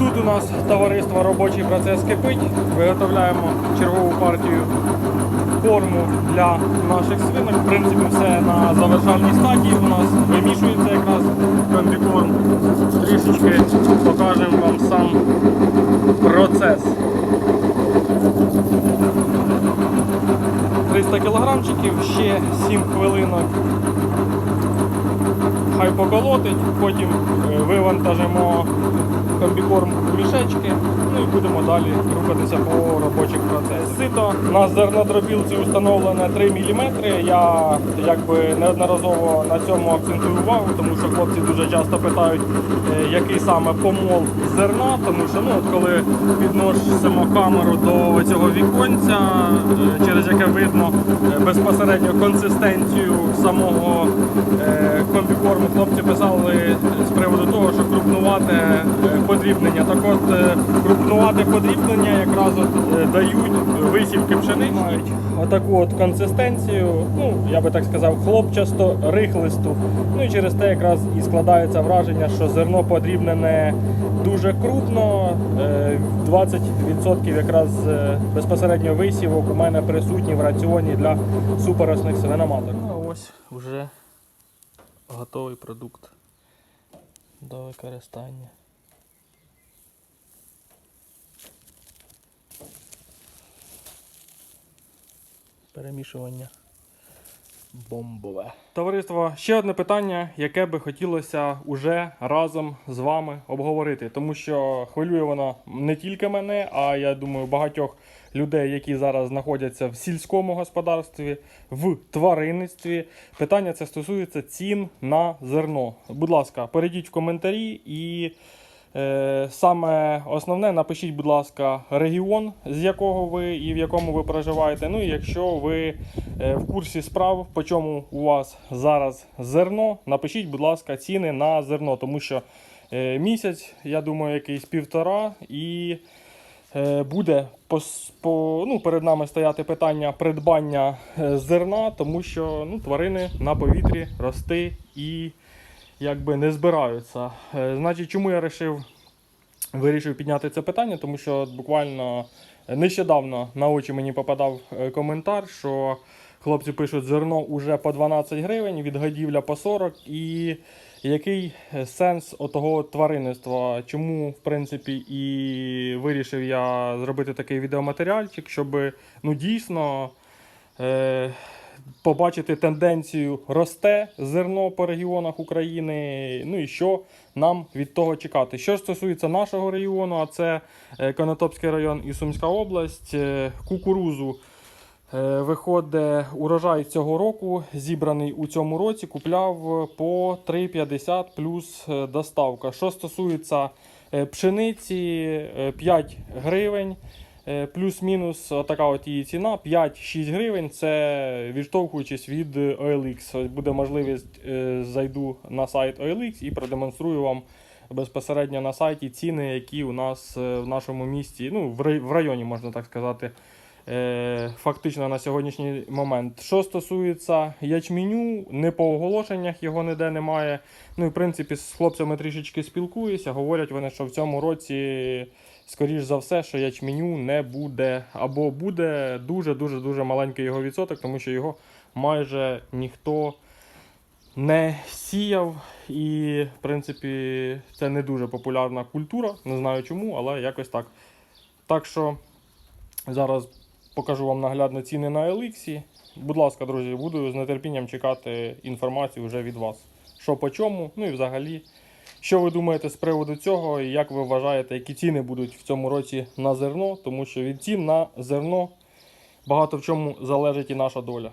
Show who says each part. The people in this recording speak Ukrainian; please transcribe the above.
Speaker 1: Тут у нас товариство робочий процес кипить. Виготовляємо чергову партію корму для наших свинок. В принципі, все на завершальній стадії у нас вимішується якраз комбікорм. Трішечки покажемо вам сам процес. 300 кілограмчиків, ще 7 хвилинок хай поколотить, потім е, вивантажимо комбікорм у мішечки, ну і будемо далі рухатися по робочих процесах. Сито на зернодробілці встановлене 3 мм. Я якби неодноразово на цьому акцентую увагу, тому що хлопці дуже часто питають, е, який саме помол зерна, тому що ну, от коли підносимо камеру до цього віконця, е, через яке видно е, безпосередньо консистенцію самого комбікорму, хлопці писали з приводу того, що крупнувате е, подрібнення. Так от е, крупнувате подрібнення якраз от е, дають висівки пшениці. Мають отаку от консистенцію, ну я би так сказав, хлопчасто рихлисту. Ну і через те якраз і складається враження, що зерно подрібнене дуже крупно. Е, 20% якраз е, безпосередньо висівок у мене присутні в раціоні для супоросних свиноматок. Ну, ось вже готовий продукт до використання. Перемішування бомбове. Товариство, ще одне питання, яке би хотілося уже разом з вами обговорити, тому що хвилює воно не тільки мене, а я думаю, багатьох людей, які зараз знаходяться в сільському господарстві, в тваринництві. Питання це стосується цін на зерно. Будь ласка, перейдіть в коментарі і. Е, Саме основне, напишіть, будь ласка, регіон, з якого ви і в якому ви проживаєте. Ну і якщо ви е, в курсі справ, по чому у вас зараз зерно, напишіть, будь ласка, ціни на зерно, тому що е, місяць, я думаю, якийсь півтора, і буде пос- по, ну, перед нами стояти питання придбання зерна, тому що ну, тварини на повітрі рости і якби не збираються. Е, Значить, чому я вирішив, вирішив підняти це питання? Тому що буквально нещодавно на очі мені попадав е, коментар, що хлопці пишуть, зерно уже по 12 гривень, відгодівля по 40. І який е, сенс отого тваринництва? Чому, в принципі, і вирішив я зробити такий відеоматеріальчик, щоб ну, дійсно. Побачити тенденцію росте зерно по регіонах України. Ну і що нам від того чекати. Що стосується нашого регіону, а це е, Конотопський район і Сумська область, е, кукурузу. е, Виходить урожай цього року, зібраний у цьому році, купляв по 3,50 плюс доставка. Що стосується пшениці, е, 5 гривень. Е, Плюс-мінус така от її ціна 5-6 гривень. Це відштовхуючись від OLX. Буде можливість, е, зайду на сайт OLX і продемонструю вам безпосередньо на сайті ціни, які у нас е, в нашому місті, ну в районі, можна так сказати. Е, Фактично на сьогоднішній момент. Що стосується ячменю, не по оголошеннях його ніде немає. Ну і в принципі з хлопцями трішечки спілкуюся. Говорять вони, що в цьому році скоріш за все, що ячменю не буде. Або буде дуже-дуже дуже маленький його відсоток, тому що його майже ніхто не сіяв. І, в принципі, це не дуже популярна культура. Не знаю чому, але якось так. Так що зараз покажу вам наглядно ціни на Еліксі. Будь ласка, друзі, буду з нетерпінням чекати інформацію вже від вас. Що по чому, ну і взагалі. Що ви думаєте з приводу цього, і як ви вважаєте, які ціни будуть в цьому році на зерно? Тому що від цін на зерно багато в чому залежить і наша доля.